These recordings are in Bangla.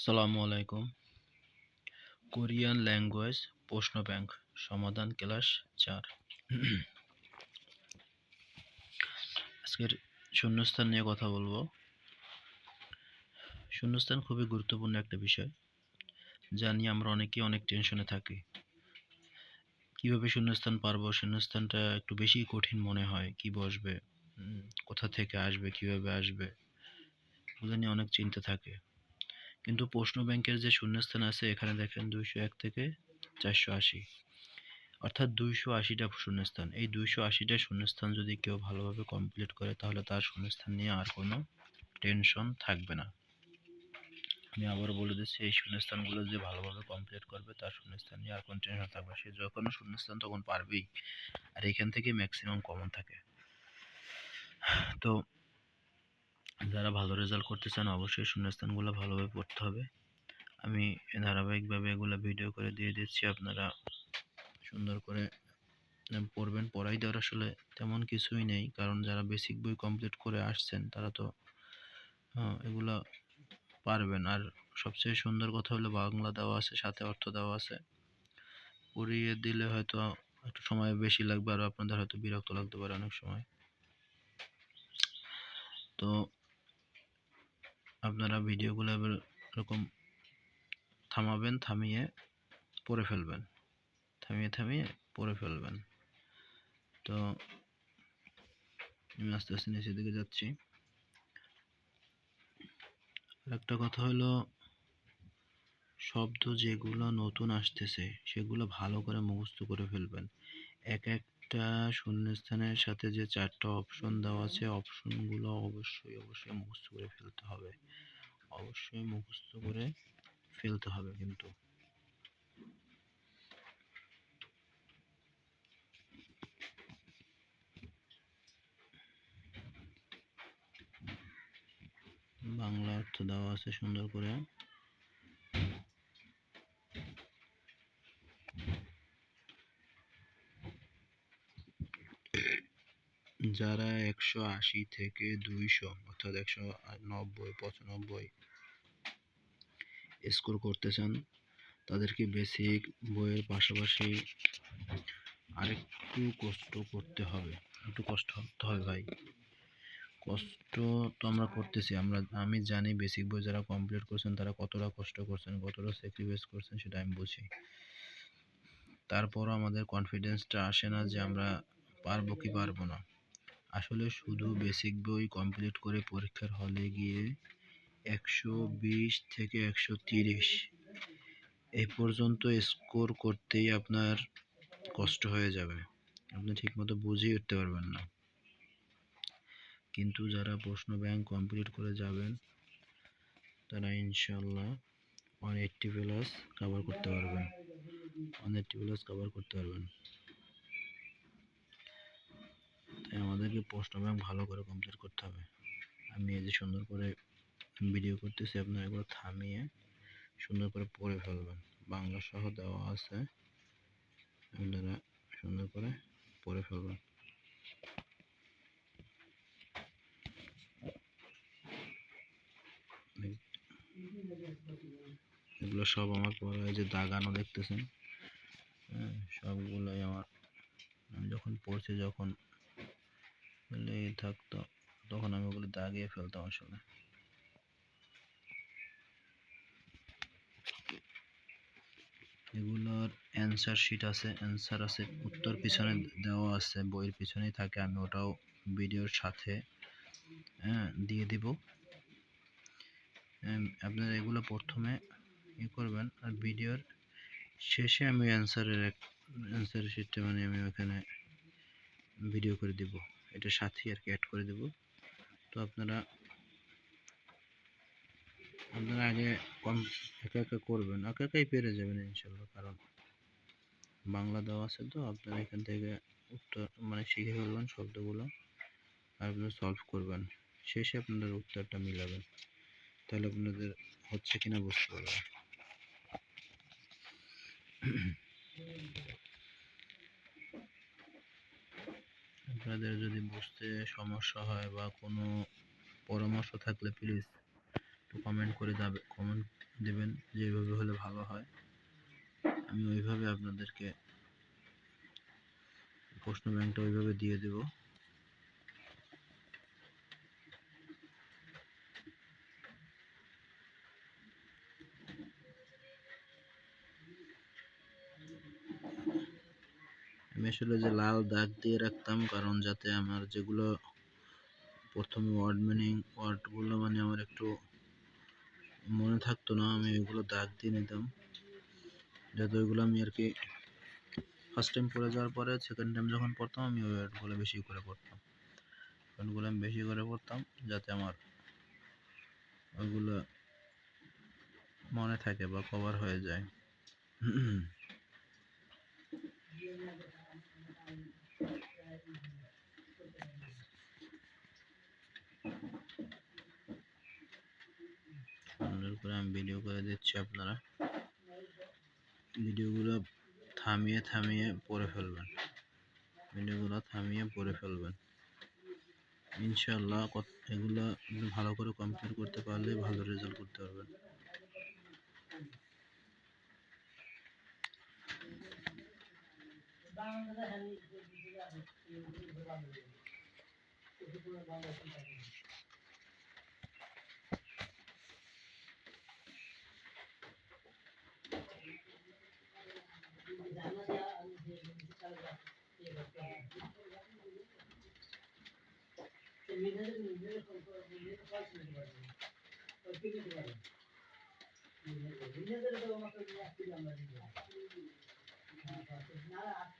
আসসালামু আলাইকুম। কোরিয়ান ল্যাঙ্গুয়েজ প্রশ্ন ব্যাংক, সমাধান ক্লাস চার। আজকের শূন্যস্থান নিয়ে কথা বলব। শূন্যস্থান খুবই গুরুত্বপূর্ণ একটা বিষয়, যা নিয়ে আমরা অনেকেই অনেক টেনশনে থাকি। কীভাবে শূন্যস্থান পারব, শূন্যস্থানটা একটু বেশি কঠিন মনে হয়, কি বসবে কোথা থেকে আসবে, কীভাবে আসবে ওগুলো নিয়ে অনেক চিন্তা থাকে। কিন্তু প্রশ্ন ব্যাংকের যে শূন্যস্থান আছে, এখানে দেখেন দুইশো এক থেকে চারশো আশি। অর্থাৎ দুইশো আশিটা শূন্যস্থান। এই দুইশো আশিটা শূন্যস্থান যদি কেউ ভালোভাবে কমপ্লিট করে, তাহলে তার শূন্যস্থান নিয়ে আর কোনো টেনশন থাকবে না। আমি আবার বলে দিচ্ছি, এই শূন্যস্থানগুলো যে ভালোভাবে কমপ্লিট করবে, তার শূন্যস্থান নিয়ে আর কোনো টেনশন থাকবে সে যখন শূন্যস্থান তখন পারবেই। আর এখান থেকে ম্যাক্সিমাম কমন থাকে। তো যারা ভালো রেজাল্ট করতে চান, অবশ্যই শূন্য শূন্যস্থানগুলো ভালোভাবে পড়তে হবে। আমি ধারাবাহিকভাবে এগুলো ভিডিও করে দিয়ে দিচ্ছি, আপনারা সুন্দর করে পড়বেন। পড়াই দেওয়ার আসলে তেমন কিছুই নেই, কারণ যারা বেসিক বই কমপ্লিট করে আসছেন, তারা তো এগুলা পারবেন। আর সবচেয়ে সুন্দর কথা হলো, বাংলা দেওয়া আছে, সাথে অর্থ দেওয়া আছে। পড়িয়ে দিলে হয়তো একটু সময় বেশি লাগবে, আর আপনাদের হয়তো বিরক্ত লাগতে পারে অনেক সময়। তো আপনারা ভিডিওগুলো এরকম থামাবেন, থামিয়ে পড়ে ফেলবেন। থামিয়ে থামিয়ে পড়ে ফেলবেন। তো আমি আস্তে আস্তে নিচের দিকে যাচ্ছি। একটা কথা হলো, শব্দ যেগুলো নতুন আসতেছে, সেগুলো ভালো করে মুখস্থ করে ফেলবেন। এক এক একটা শূন্যস্থানের সাথে যে চারটা অপশন দেওয়া আছে অপশনগুলো অবশ্যই অবশ্যই মুখস্থ করে ফেলতে হবে। অবশ্যই মুখস্থ করে ফেলতে হবে কিন্তু। বাংলা অর্থ দেওয়া আছে সুন্দর করে। যারা একশো আশি থেকে দুইশো, অর্থাৎ একশো নব্বই, পঁচানব্বই স্কোর করতে চান, তাদেরকে বেসিক বইয়ের পাশাপাশি আরেকটু কষ্ট করতে হবে। একটু কষ্ট করতে হবে ভাই। কষ্ট তো আমরা করতেছি, আমরা, আমি জানি বেসিক বই যারা কমপ্লিট করছেন, তারা কতটা কষ্ট করছেন, কতটা স্যাক্রিফাইস করছেন সেটা আমি বুঝি। তারপরও আমাদের কনফিডেন্সটা আসে না যে আমরা পারব কি পারব না। আসলে শুধু বেসিক বই কমপ্লিট করে পরীক্ষার হলে গিয়ে একশো বিশ থেকে একশো তিরিশ এই পর্যন্ত স্কোর করতেই আপনার কষ্ট হয়ে যাবে। আপনি ঠিকমতো বুঝেই উঠতে পারবেন না। কিন্তু যারা প্রশ্ন ব্যাংক কমপ্লিট করে যাবেন, তারা ইনশাল্লাহ ওয়ান এইট্টি প্লাস কভার করতে পারবেন। ওয়ান এইট্টি প্লাস কভার করতে পারবেন। আমাদেরকে প্রশ্ন ব্যাংক ভালো করে কমপ্লিট করতে হবে। আমি এই যে সুন্দর করে ভিডিও করতেছি, আপনারা এগুলো থামিয়ে সুন্দর করে পড়ে ফেলবেন। বাংলা সহ দেওয়া আছে। আপনারা সুন্দর করে পড়ে ফেলবেন। এগুলো সব আমার এই যে দাগানো দেখতেছেন হ্যাঁ সবগুলোই আমার। আমি যখন পড়ছি, যখন লেগে থাকতো, তখন আমি ওগুলো দাগিয়ে ফেলতাম আসলে। এগুলোর অ্যান্সার শিট আছে অ্যান্সার আছে, উত্তর পিছনে দেওয়া আছে, বইয়ের পিছনেই থাকে, আমি ওটাও ভিডিওর সাথে হ্যাঁ দিয়ে দিব। আপনারা এগুলো প্রথমে ই করবেন, আর ভিডিওর শেষে আমি অ্যান্সারের এক অ্যান্সার শিটটা মানে আমি ওখানে ভিডিও করে দিব। এটা সাথে আর কি অ্যাড করে দেব। তো আপনারা আপনারা আগে কম একা একা করবেন, একা একাই পেরে যাবেন ইনশাল্লাহ, কারণ বাংলা দেওয়া আছে তো, আপনারা এখান থেকে উত্তর মানে শিখে ফেলবেন শব্দগুলো, আর আপনারা সলভ করবেন, শেষে আপনাদের উত্তরটা মিলাবেন। তাহলে আপনাদের হচ্ছে কিনা বুঝতে পারবেন। আপনাদের যদি বুঝতে সমস্যা হয় বা কোনো পরামর্শ থাকলে প্লিজ একটু কমেন্ট করে যাবে কমেন্ট দেবেন যে এইভাবে হলে ভালো হয়। আমি ওইভাবে আপনাদেরকে প্রশ্ন ব্যাংকটা ওইভাবে দিয়ে দেব। আসলে যে লাল দাগ দিয়ে রাখতাম, কারণ যাতে আমার যেগুলো প্রথমে ওয়ার্ড মিনিং ওয়ার্ডগুলো মানে আমার একটু মনে থাকতো না, আমি ওইগুলো দাগ দিয়ে নিতাম। যাতে ওইগুলো আমি আর কি ফার্স্ট টাইম পড়ে যাওয়ার পরে সেকেন্ড টাইম যখন পড়তাম, আমি ওই ওয়ার্ডগুলো বেশি করে পড়তাম। ওয়ার্ডগুলো আমি বেশি করে পড়তাম, যাতে আমার ওইগুলো মনে থাকে বা কভার হয়ে যায়। সুন্দর করে আমি ভিডিও করে দিচ্ছি আপনারা। ভিডিওগুলো থামিয়ে থামিয়ে পড়ে ফেলবেন। ভিডিওগুলো থামিয়ে পড়ে ফেলবেন। ইনশাল্লাহ এগুলো ভালো করে কমপ্লিট করতে পারলে ভালো রেজাল্ট করতে পারবেন। নিজেদের নিজেদের নিজেদের তো আমাকে নিয়ে আসতে আমরা না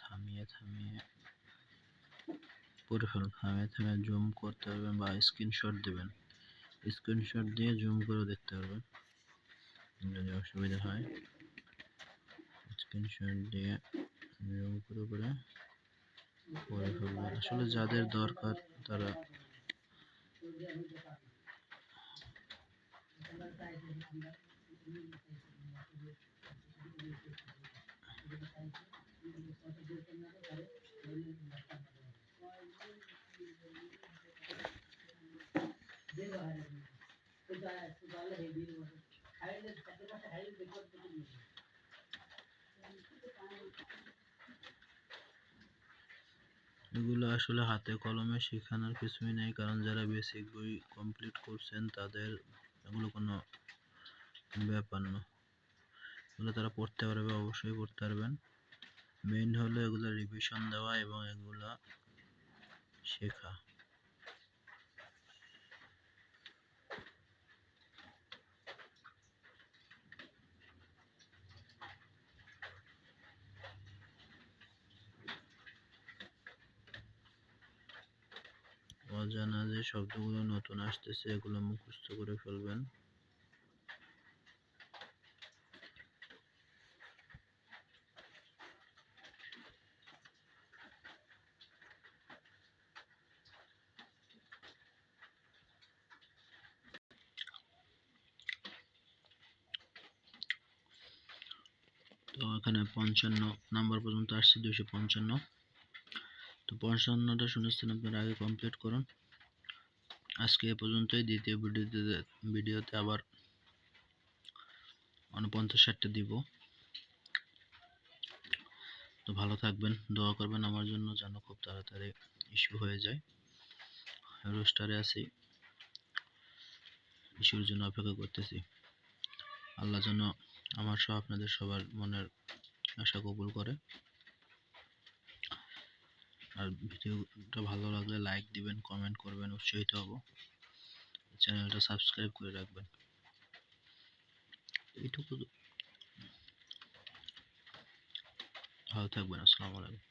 থামিয়ে থামিয়ে পড়ে ফেলুন। থামিয়ে থামিয়ে জুম করতে পারবেন বা স্ক্রিনশট দেবেন। স্ক্রিনশট দিয়ে জুম করে দেখতে পারবেন। যদি অসুবিধা হয় স্ক্রিনশট দিয়ে জুম করে করে পড়ে ফেলবেন। আসলে যাদের দরকার, তারা এগুলো আসলে হাতে কলমে শেখানোর কিছুই নেই, কারণ যারা বেসিক বই কমপ্লিট করছেন তাদের এগুলো কোনো ব্যাপার না। এগুলো তারা পড়তে পারবে, অবশ্যই পড়তে পারবেন। মেইন হলো এগুলো রিভিশন দেওয়া এবং এগুলো শেখা। অজানা যে শব্দগুলো নতুন আসতেছে, এগুলো মুখস্থ করে ফেলবেন। তো এখানে পঞ্চান্ন, নাম্বার পর্যন্ত আসছে দুইশো পঞ্চান্ন। তো পঞ্চান্নটা শুনেছেন আপনারা আগে কমপ্লিট করুন। আজকে এ পর্যন্তই, দ্বিতীয় ভিডিওতে ভিডিওতে আবার উনপঞ্চাশ ষাটটা দিব। তো ভালো থাকবেন, দোয়া করবেন আমার জন্য যেন খুব তাড়াতাড়ি ইস্যু হয়ে যায়। রোস্টারে আছি ইস্যুর জন্য অপেক্ষা করতেছি। আল্লাহ যেন আমার সহ আপনাদের সবার মনের আশা কবুল করে। আর ভিডিওটা ভালো লাগলে লাইক দিবেন কমেন্ট করবেন, উৎসাহিত হব। চ্যানেলটা সাবস্ক্রাইব করে রাখবেন। এইটুকু ভালো থাকবেন, আসসালামু আলাইকুম।